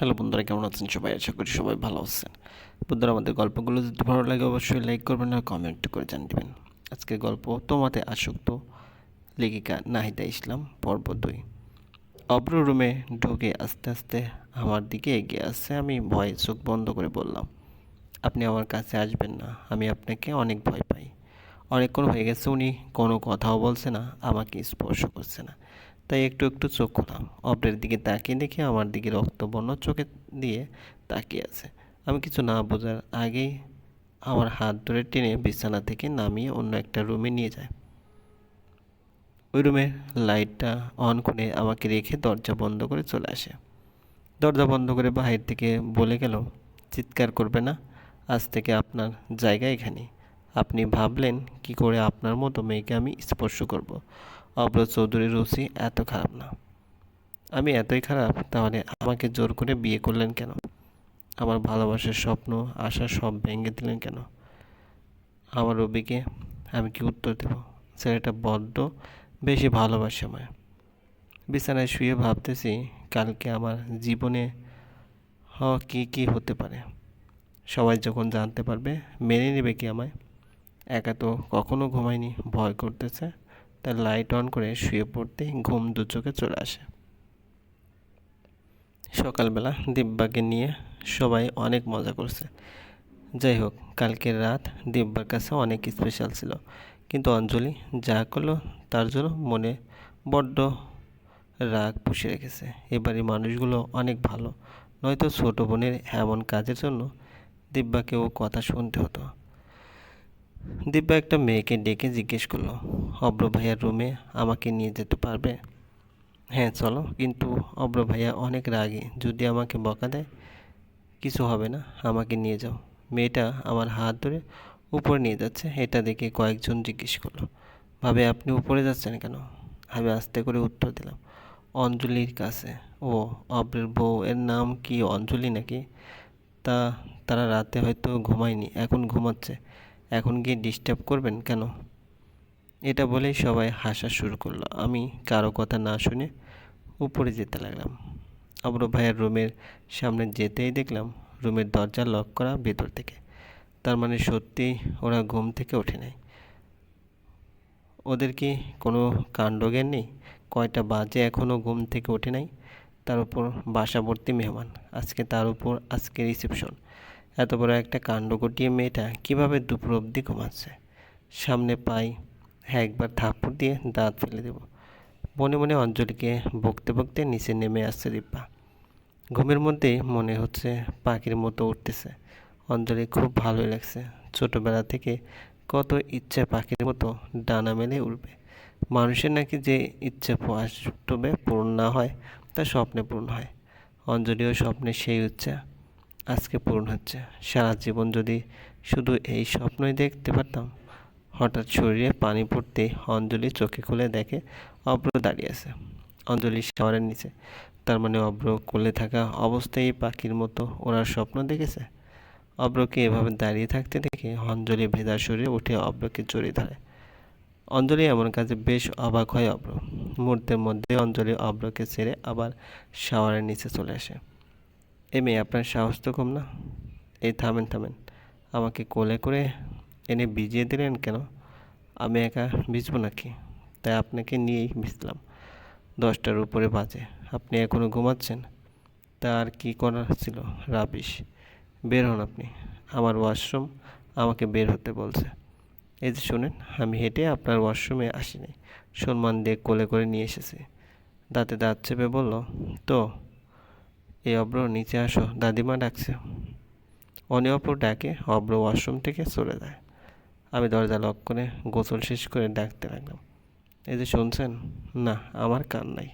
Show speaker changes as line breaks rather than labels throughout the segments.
Hello বন্ধুরা, কেমন আছেন সবাই? আশা করি সবাই ভালো আছেন। বন্ধুরা, আমাদের গল্পগুলো যদি ভালো লাগে, অবশ্যই লাইক করবেন আর কমেন্ট করে জানিয়ে দেবেন আজকের গল্প তোমাতে আসক্ত লেখিকা নাহিদা ইসলাম, পর্ব দুই। অব্র রুমে ঢুকে আস্তে আস্তে আমার দিকে এগিয়ে আসছে আমি ভয়ে চোখ বন্ধ করে বললাম, আপনি আমার কাছে আসবেন না, আমি আপনাকে অনেক ভয় পাই। অনেকক্ষণ হয়ে গেছে, উনি কোনো কথাও বলছে না, আমাকে স্পর্শ করছে না। তাই একটু একটু চোখ খোলাম। অপরের দিকে তাকিয়ে দেখে আমার দিকে রক্তবর্ণ চোখে দিয়ে তাকিয়ে আছে। আমি কিছু না বোঝার আগেই আমার হাত ধরে টেনে বিছানা থেকে নামিয়ে অন্য একটা রুমে নিয়ে যায়। ওই রুমের লাইটটা অন করে আমাকে রেখে দরজা বন্ধ করে চলে আসে। দরজা বন্ধ করে বাহির থেকে বলে গেল, চিৎকার করবে না, আজ থেকে আপনার জায়গা এখানে আপনি ভাবলেন কি করে আপনার মতো মেয়েকে আমি স্পর্শ করব। অব্র চৌধুরীর রুচি এত খারাপ না। আমি এতই খারাপ, তাহলে আমাকে জোর করে বিয়ে করলেন কেন? আমার ভালোবাসার স্বপ্ন, আশা সব ভেঙে দিলেন কেন? আমার রবিকে আমি কি উত্তর দেব? ছেলেটা বড্ড বেশি ভালোবাসে আমায়। বিছানায় শুয়ে ভাবতেছি কালকে আমার জীবনে হওয়া কী কী হতে পারে। সবাই যখন জানতে পারবে, মেনে নেবে কি আমায়। একা তো কখনো ঘুমায়নি, ভয় করতেছে। তার লাইট অন করে শুয়ে পড়তে ঘুম দু চোখে চলে আসে। সকালবেলা দিব্যাকে নিয়ে সবাই অনেক মজা করছে। যাই হোক, কালকের রাত দিব্যার কাছে অনেক স্পেশাল ছিল। কিন্তু অঞ্জলি যা করল তার জন্য মনে বড্ড রাগ পুষে রেখেছে। এবারে মানুষগুলো অনেক ভালো। নয়তো ছোটো বোনের এমন কাজের জন্য দিব্যাকেও কথা শুনতে হতো। দিব্যা একটা মেয়েকে ডেকে জিজ্ঞেস করল, অব্র ভাইয়ার রুমে আমাকে নিয়ে যেতে পারবে? হ্যাঁ চলো। কিন্তু অব্র ভাইয়া অনেক রাগে। যদি আমাকে বকা দেয়, কিছু হবে না। আমাকে নিয়ে যাও। মেয়েটা আমার হাত ধরে উপরে নিয়ে যাচ্ছে। এটা দেখে কয়েকজন জিজ্ঞেস করল, ভাবে, আপনি উপরে যাচ্ছেন কেন? আমি আস্তে করে উত্তর দিলাম, অঞ্জলির কাছে। ও, অব্রের বউ? এর নাম কি অঞ্জলি নাকি? তা, তারা রাতে হয়তো ঘুমায়নি, এখন ঘুমাচ্ছে। এখন গিয়ে ডিস্টার্ব করবেন কেন? এটা বলেই সবাই হাসা শুরু করল। আমি কারও কথা না শুনে উপরে যেতে লাগলাম। অব্র ভাইয়ের রুমের সামনে যেতেই দেখলাম রুমের দরজা লক করা ভেতর থেকে। তার মানে সত্যি ওরা ঘুম থেকে ওঠে নাই। ওদের কি কোনো কাণ্ডজ্ঞান নেই? কয়টা বাজে এখনও ঘুম থেকে ওঠে নাই? তার উপর বাসাবর্তী মেহমান। আজকে তার উপর আজকে রিসেপশন এত বড় একটা কাণ্ড ঘটিয়ে মেয়েটা কীভাবে দুপুর অবধি ঘুমাচ্ছে? সামনে পাই হ্যাঁ একবার থাপ্পড় দিয়ে দাঁত ফেলে দেব। মনে মনে অঞ্জলিকে বকতে বকতে নিচে নেমে আসছে দিব্যা ঘুমের মধ্যেই মনে হচ্ছে পাখির মতো উঠতেছে। অঞ্জলি খুব ভালোই লাগছে। ছোটোবেলা থেকে কত ইচ্ছে পাখির মতো ডানা মেলে উঠবে মানুষের নাকি যে ইচ্ছে বাস্তবে পূরণ না হয়, তা স্বপ্নে পূরণ হয়। অঞ্জলিও স্বপ্নে সেই ইচ্ছা। আজকে পূরণ হচ্ছে। সারা জীবন যদি শুধু এই স্বপ্নই দেখতে পারতাম, হঠাৎ শরীরে পানি পড়তে অঞ্জলি চোখে খুলে দেখে অব্র দাঁড়িয়ে আছে। অঞ্জলি শাওয়ারের নিচে। তার মানে অব্র কোলে থাকা অবস্থায় পাখির মতো ওনার স্বপ্ন দেখেছে। অব্রকে এভাবে দাঁড়িয়ে থাকতে দেখে অঞ্জলি ভেজা শরীরে উঠে অব্রকে জড়িয়ে ধরে। অঞ্জলি এমন কাজে বেশ অবাক হয় অব্র মুহূর্তের মধ্যে অঞ্জলি অব্রকে ছেড়ে আবার শাওয়ারের নিচে চলে আসে। এই মেয়ে, আপনার সাহস তো কম না? এই থামেন থামেন। আমাকে কোলে করে এনে ভিজিয়ে দিলেন কেন? আমি একা ভিজবো নাকি? তাই আপনাকে নিয়েই ভিজলাম। দশটার উপরে বাজে। আপনি এখনও ঘুমাচ্ছেন? তা আর কী করার ছিল? রাবিশ। বের হন আপনি। আমার ওয়াশরুম আমাকে বের হতে বলছে। এই যে শোনেন, আমি হেঁটে আপনার ওয়াশরুমে আসিনি। সম্মান দিয়ে কোলে করে নিয়ে এসেছি। দাঁতে দাঁত চেপে বলল, তো এই অব্র নিচে আসো, দাদিমা ডাকছে। অনি অপর ডাকে অব্র ওয়াশরুম থেকে চলে যায়। আমি দরজা লক করে গোসল শেষ করে ডাকতে লাগলাম। এই যে শুনছেন? না, আমার কান নাই।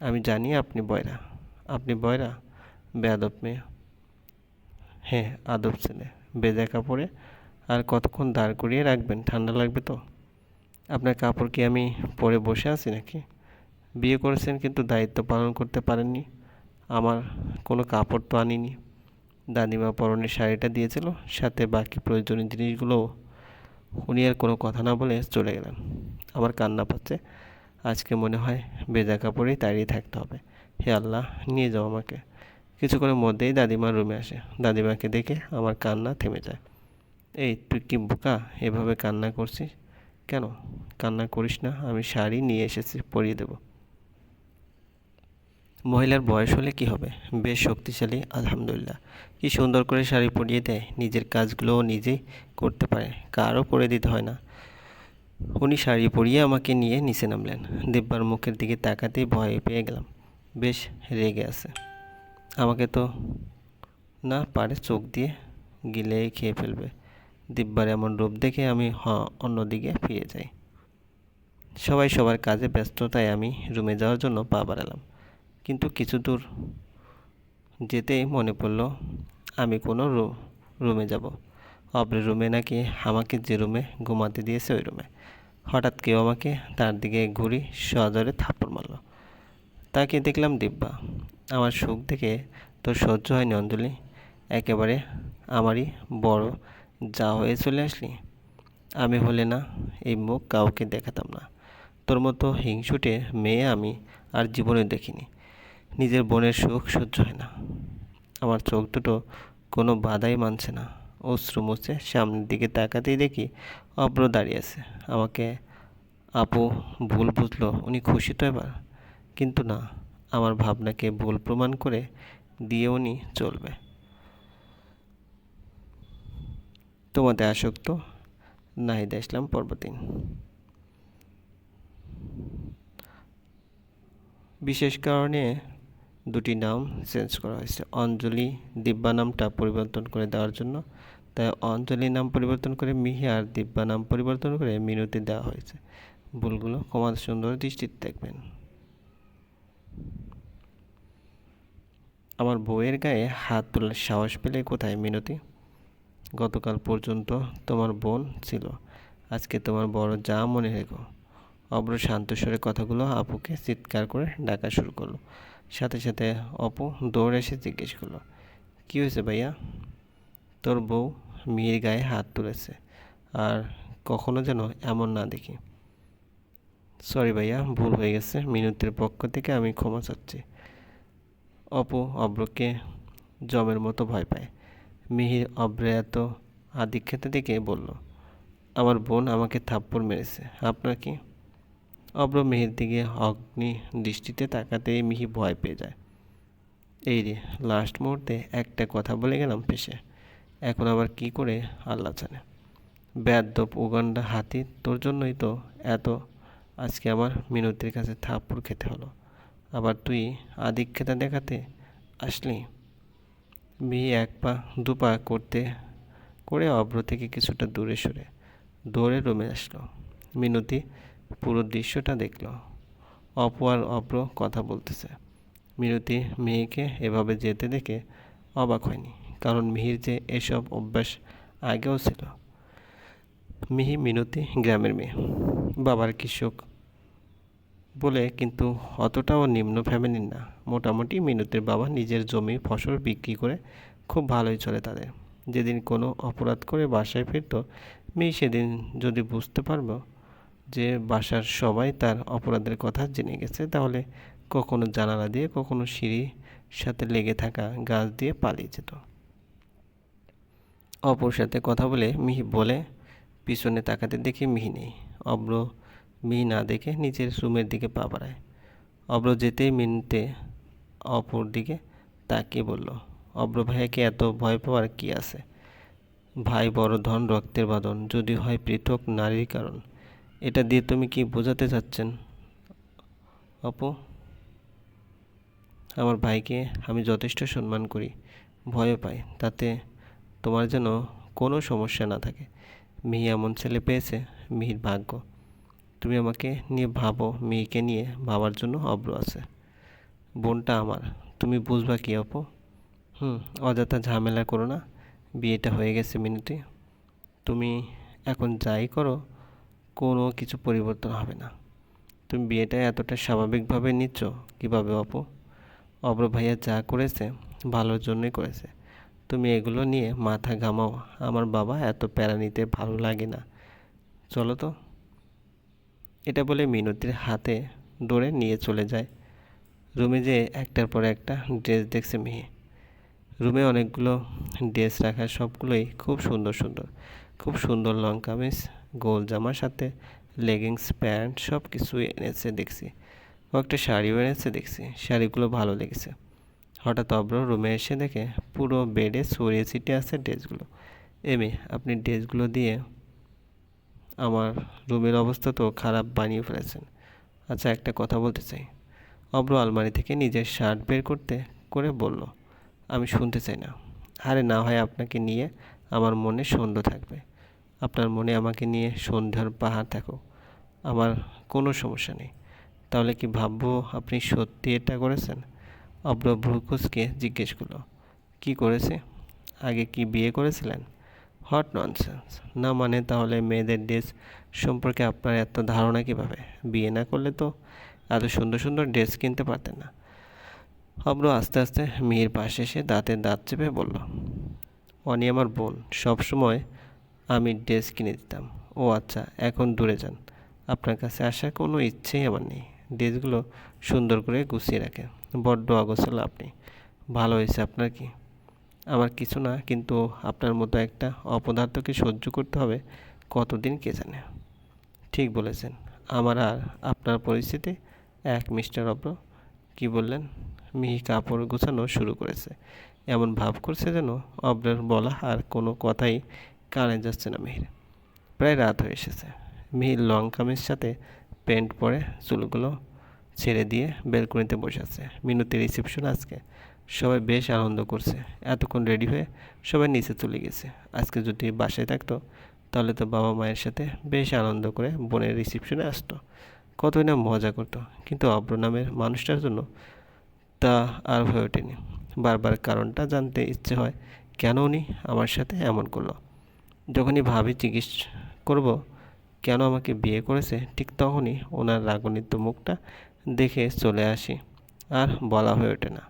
আমি জানি আপনি বয়রা। আপনি বয়রা? বেয়াদব মেয়ে। হ্যাঁ আদব ছেলে। বেজা কাপড়ে আর কতক্ষণ দাঁড় করিয়ে রাখবেন? ঠান্ডা লাগবে তো? আপনার কাপড় কি আমি পরে বসে আছি নাকি? বিয়ে করেছেন কিন্তু দায়িত্ব পালন করতে পারেননি। আমার কোনো কাপড় তো আনিনি। দাদিমা পরনের শাড়িটা দিয়েছিল, সাথে বাকি প্রয়োজনীয় জিনিসগুলোও উনি আর কোনো কথা না বলে চলে গেলেন। আমার কান্না পাচ্ছে, আজকে মনে হয় বেজা কাপড়েই দাঁড়িয়ে থাকতে হবে। হে আল্লাহ, নিয়ে যাও আমাকে। কিছুক্ষণের মধ্যেই দাদিমার রুমে আসে। দাদিমাকে দেখে আমার কান্না থেমে যায়। এই, তুই কি বোকা? এভাবে কান্না করছিস? কেন? কান্না করিস না, আমি শাড়ি নিয়ে এসেছি, পরিয়ে দেব। মহিলার বয়স হলে কি হবে? বেশ শক্তিশালী, আলহামদুলিল্লাহ। কি সুন্দর করে শাড়ি পরিয়ে দেয়, নিজের কাজগুলোও নিজেই করতে পারে, কারও করে দিতে হয় না। উনি শাড়ি পরিয়ে আমাকে নিয়ে নিচে নামলেন। দিব্যার মুখের দিকে তাকাতেই ভয় পেয়ে গেলাম। বেশ রেগে আছে। আমাকে তো না পারে চোখ দিয়ে গিলে খেয়ে ফেলবে। দিব্যার এমন রূপ দেখে আমি হ, অন্যদিকে ফিরে যাই। সবাই সবার কাজে ব্যস্ততায় আমি রুমে যাওয়ার জন্য পা বাড়ালাম। কিন্তু কিছু দূর যেতেই মনে পড়ল, আমি কোনো রুমে যাব। অব্রের রুমে নাকি আমাকে যে রুমে ঘুমাতে দিয়েছে ওই রুমে। হঠাৎ কেউ আমাকে তার দিকে ঘুরি সজরে থাপ্পড় মারল। তাকে দেখলাম দিব্যা। আমার সুখ দেখে তোর সহ্য হয়নি অঞ্জলি। একেবারে আমারই বড় যা হয়ে চলে আসলি। আমি হলে না, এই মুখ কাউকে দেখাতাম না। তোর মতো হিংসুটে মেয়ে আমি আর জীবনে দেখিনি। নিজের বোনের সুখ সহ্য হয় না। আমার চোখ দুটো কোনো বাধাই মানছে না। অশ্রু মুছে সামনের দিকে তাকাতেই দেখি অব্র দাঁড়িয়ে আছে। আমাকে, আপু, ভুল বুঝলো, উনি খুশি তো এবার? কিন্তু না, আমার ভাবনাকে ভুল প্রমাণ করে দিয়ে উনি চলবে। তোমাদের আসক্ত, নাহিদা ইসলাম পর্বতিন। বিশেষ কারণে দুটি নাম চেঞ্জ করা হয়েছে। অঞ্জলি দিব্যা নামটা পরিবর্তন করে দেওয়ার জন্য। তাই অঞ্জলি নাম পরিবর্তন করে মিহি আর দিব্যা নাম পরিবর্তন করে মিনতি দেওয়া হয়েছে। ভুলগুলো কমার সুন্দর দৃষ্টিতে দেখবেন। আমার বউয়ের গায়ে হাত তোলার সাহস পেলে কোথায় মিনতি? গতকাল পর্যন্ত তোমার বোন ছিল। আজকে তোমার বড় যা মনে রেখো। অব্র শান্তস্বরে কথাগুলো আপুকে চিৎকার করে ডাকা শুরু করল। সাথে সাথে অপু দৌড় এসে জিজ্ঞেস করল, কী হয়েছে ভাইয়া? তোর বউ মেয়ের গায়ে হাত তুলেছে আর কখনো যেন এমন না দেখি। সরি ভাইয়া, ভুল হয়ে গেছে। মিনতির পক্ষ থেকে আমি ক্ষমা চাচ্ছি। অপু অব্রকে জমের মতো ভয় পায়। মিহির অব্রে এত আদিক্ষেতা দেখে বলল, আমার বোন আমাকে থাপ্পড় মেরেছে। আপনার কি? অব্র মিহির দিকে অগ্নি দৃষ্টিতে তাকাতেই মিহি ভয় পেয়ে যায়। এই রে লাস্ট মুহূর্তে একটা কথা বলে গেলাম পেশে এখন আবার কি করে আল্লাহ জানে। ব্যাদব উগান্ডা হাতি, তোর জন্যই তো এত। আজকে আমার মিনতির কাছে থাপ্পড় খেতে হলো। আবার তুই আদিক্ষেতা দেখাতে আসলি? বিয়ে এক পা, দু পা করতে, করে অব্র থেকে কিছুটা দূরে সরে, দৌড়ে রুমে আসলো। মিনতি পুরো দৃশ্যটা দেখল। অপু আর অব্র কথা বলতেছে। মিনতি মেয়েকে এভাবে যেতে দেখে অবাক হয়নি, কারণ মিহির যে এসব অভ্যাস আগেও ছিল। মিহি মিনতি গ্রামের মেয়ে। বাবার কৃষক বলে কিন্তু অতটাও নিম্ন ফ্যামিলির না। মোটামুটি মিনতির বাবা নিজের জমি, ফসল বিক্রি করে খুব ভালোই চলে তাদের। যেদিন কোনো অপরাধ করে বাসায় ফিরত মেয়ে সেদিন যদি বুঝতে পারব যে বাসার সবাই তার অপরাধের কথা জেনে গেছে, তাহলে কখনো জানালা দিয়ে, কখনো সিঁড়ির সাথে লেগে থাকা গাছ দিয়ে পালিয়ে যেত। অপর সাথে কথা বলে মিহি বলে, পিছনে তাকাতে দেখি মিহি নেই। অব্র মিহি না দেখে নিজের রুমের দিকে পা বাড়ায়। অব্র যেতেই মিনতে অপর দিকে তাকিয়ে বলল, অব্র ভাইয়াকে এত ভয় পাওয়ার কি আছে? ভাই বড় ধন রক্তের বাঁধন, যদি হয় পৃথক নারীর কারণ। এটা দিয়ে তুমি কি বোঝাতে চাচ্ছেন? অপু? আমার ভাইকে আমি যথেষ্ট সম্মান করি ভয় পাই, তাতে তোমার যেন কোনো সমস্যা না থাকে। মিহি এমন ছেলে পেয়েছে, মিহির ভাগ্য। তুমি আমাকে নিয়ে ভাবো মেয়েকে নিয়ে ভাবার জন্য অব্র আছে। বোনটা আমার, তুমি বুঝবা কি অপু? হুম, অযথা ঝামেলা করো না, বিয়েটা হয়ে গেছে মিনিটে তুমি এখন যাই করো কোনো কিছু পরিবর্তন হবে না। তুমি বিয়েটা এতটা স্বাভাবিকভাবে নিচ্ছ কীভাবে অপু? অব্র ভাইয়া যা করেছে, ভালোর জন্যই করেছে। তুমি এগুলো নিয়ে মাথা ঘামাও। আমার বাবা এত প্যারা নিতে ভালো লাগে না। চলো তো। এটা বলে মিনতির হাতে দৌড়ে নিয়ে চলে যায়। রুমে যেয়ে একটার পর একটা ড্রেস দেখছে মেয়ে রুমে অনেকগুলো ড্রেস রাখা, সবগুলোই খুব সুন্দর সুন্দর। খুব সুন্দর লং কামিজ গোল জামার সাথে লেগিংস প্যান্ট সব কিছুই এনেছে দেখছি। ও একটা শাড়িও এনেছে দেখছি, শাড়িগুলো ভালো লেগেছে। হঠাৎ অব্র রুমে এসে দেখে পুরো বেডে ছড়িয়ে ছিটিয়ে আছে ড্রেসগুলো। এমে, আপনি ড্রেসগুলো দিয়ে আমার রুমের অবস্থা তো খারাপ বানিয়ে ফেলেছেন। আচ্ছা একটা কথা বলতে চাই। অব্র আলমারি থেকে নিজের শার্ট বের করতে, করে বলল আমি শুনতে চাই না। আরে না হয় আপনাকে নিয়ে আমার মনে সন্ধ্যা থাকবে। আপনার মনে আমাকে নিয়ে সন্ধ্যার পাহাড় থাকুক আমার কোনো সমস্যা নেই। তাহলে কি ভাববো আপনি সত্যি এটা করেছেন? অব্র ভ্রুকুসকে জিজ্ঞেস করল। কী করেছে? আগে কি বিয়ে করেছিলেন? হট ননসেন্স না মানে তাহলে মেয়েদের ড্রেস সম্পর্কে আপনার এত ধারণা কীভাবে? বিয়ে না করলে তো এত সুন্দর সুন্দর ড্রেস কিনতে পারতেন না। অব্র আস্তে আস্তে মেয়ের পাশে এসে দাঁতে দাঁত চেপে বলল, অনি আমার বোন, সবসময় আমি ড্রেস কিনে দিতাম। ও আচ্ছা এখন দূরে যান। আপনার কাছে আসার কোনো ইচ্ছেই আমার নেই। ড্রেসগুলো সুন্দর করে গুছিয়ে রাখে বড্ড অগোছাল আপনি। ভালো হয়েছে আপনার কি? আমার কিছু না, কিন্তু আপনার মতো একটা অপদার্থকে সহ্য করতে হবে কতদিন কে জানে? ঠিক বলেছেন। আমার আর আপনার পরিস্থিতি এক মিস্টার অব্র। কি বললেন? মিহি কাপড় গোছানো শুরু করেছে। এমন ভাব করছে যেন অব্রের বলা আর কোনো কথাই কানে যাচ্ছে না মিহির। প্রায় রাত হয়ে এসেছে। মিহির লং কামিজ সাথে প্যান্ট পরে চুলগুলো ছেড়ে দিয়ে বেলকনিতে বসে আছে। মিনুতে রিসেপশন আজকে। সবাই বেশ আনন্দ করছে। এতক্ষণ রেডি হয়ে সবাই নিচে চলে গেছে। আজকে যদি বাসায় থাকতো, তাহলে তো বাবা মায়ের সাথে বেশ আনন্দ করে বোনের রিসেপশনে আসতো। কতই না মজা করতো। কিন্তু অব্র নামের মানুষটার জন্য তা আর হয়ে ওঠেনি। বারবার কারণটা জানতে ইচ্ছে হয়, কেন উনি আমার সাথে এমন করল? যখনই ভাবি জিজ্ঞেস করব, কেন আমাকে বিয়ে করেছে, ঠিক তখনই ওনার রাগনিত মুখটা দেখে চলে আসি। আর বলা হয়ে ওঠে না।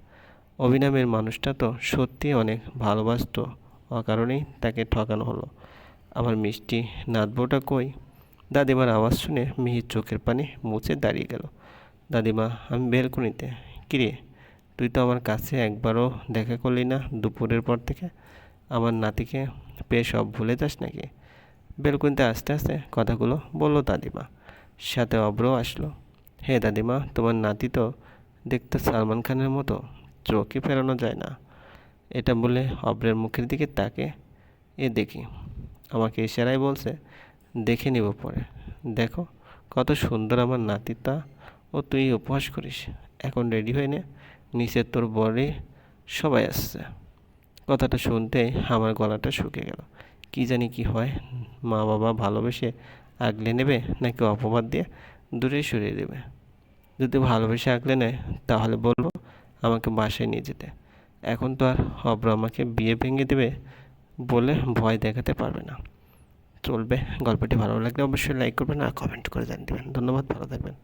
অভিনামের মানুষটা তো সত্যি অনেক ভালোবাসত, অকারণেই তাকে ঠকানো হলো। আমার মিষ্টি নাতবউটা কই? দাদিমার আওয়াজ শুনে মিহির চোখের পানি মুছে দাঁড়িয়ে গেল। দাদিমা, আমি বেলকুনিতে, কিরে? তুই তো আমার কাছে একবারও দেখা করলি না দুপুরের পর থেকে। আমার নাতিকে পেয়ে সব ভুলে যাস নাকি? বেলকুনিতে আস্তে আস্তে কথাগুলো বলল দাদিমা। সাথে অব্রও আসলো। হে দাদিমা, তোমার নাতি তো দেখতে সালমান খানের মতো চোখে ফেরানো যায় না। এটা বলে অব্রের মুখের দিকে তাকে এ দেখি। আমাকে ইশারায় বলছে, দেখে নিব পরে। দেখো কত সুন্দর আমার নাতিটা ও তুই উপহাস করিস। এখন রেডি হয়ে নে। নিচে তোর বরে সবাই আসছে। কথাটা শুনতেই আমার গলাটা শুকে গেল। কি জানি কি হয়, মা বাবা ভালোবেসে আগলে নেবে নাকি অপবাদ দিয়ে দূরে সরিয়ে দেবে? যদি ভালোবেসে আগলে নেয়, তাহলে বলব আমাকে বাসায় নিয়ে যেতে। এখন তো আর অব্র আমাকে বিয়ে ভেঙে দেবে বলে ভয় দেখাতে পারবে না। চলবে। গল্পটি ভালো লাগলে অবশ্যই লাইক করবেন আর কমেন্ট করে জানিয়ে দেবেন। ধন্যবাদ, ভালো থাকবেন।